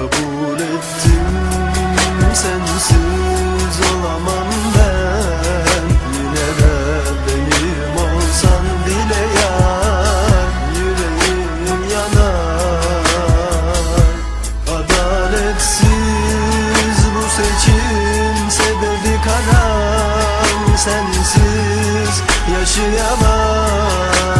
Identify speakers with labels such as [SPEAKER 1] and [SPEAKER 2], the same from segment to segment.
[SPEAKER 1] kabul ettim. Sensiz olamam ben. Yine de
[SPEAKER 2] benim olsan bile yar. Yüreğim yanar. Adaletsiz bu seçim Sebebi karam Sensiz yaşayamam.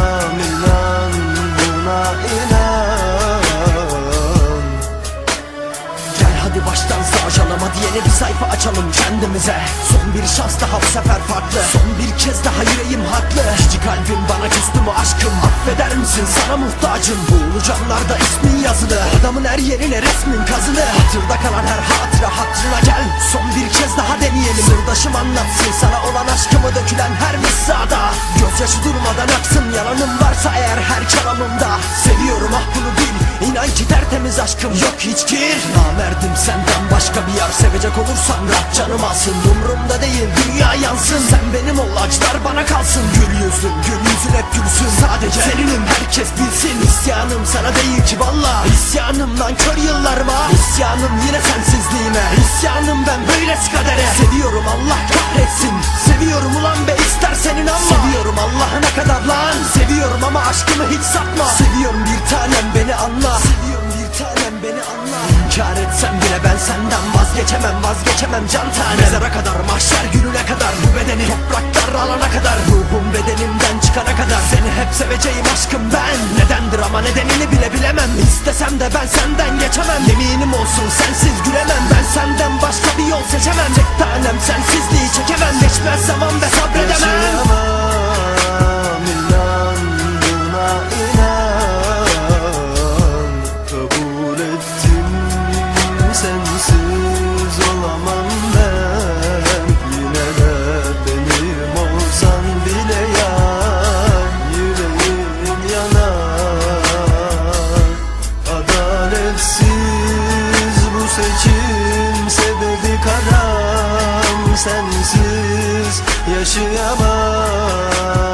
[SPEAKER 2] Yeni bir sayfa açalım kendimize. Son bir şans daha bu sefer farklı. Son bir kez daha yüreğim haklı. Cici kalbim bana küstü mü aşkım? Affeder misin? Sana muhtacım. Boğulacaklarda ismin yazılı. Adamın her yerine resmin kazılı. Hatırda kalan her hatıra hatırına gel. Son bir kez daha deneyelim. Sırdaşım anlatsın. Sana olan aşkımı dökülen her mısrada Gözyaşı durmadan aksın. Yalanım varsa eğer her kelamımda Seviyorum ah bunu bil İnan ki tertemiz aşkım. Yok hiç kir Namerdim senden başka bir yer. Sevecek olursam rahat canım alsın. Umrumda değil dünya yansın. Sen benim ol acılar bana kalsın. Gül yüzlüm gül yüzün hep gülsün. Sadece seninim herkes bilsin. İsyanım sana değil ki valla İsyanım nankör yıllarıma İsyanım yine sensizliğime. İsyanım ben böylesi kadere. Seviyorum Allah kahretsin. Seviyorum ulan be istersen inanma Seviyorum Allah'ına kadar lan. Seviyorum ama aşkımı hiç satma. Seviyorum bir tanem beni anla İnkar etsem bile ben senden vazgeçemem Vazgeçemem can tanem Mezara kadar mahşer gününe kadar Bu bedeni topraklar alana kadar Ruhum bedenimden çıkana kadar. Seni hep seveceğim aşkım ben. Nedendir ama nedenini bile bilemem. İstesem de ben senden geçemem. Yeminim olsun sensiz gülemem. Ben senden başka bir yol seçemem. Tek tanem sensizliği çekemem. Geçmez zaman ve sabredemem.
[SPEAKER 1] Yaşayamam Sensiz yaşayamam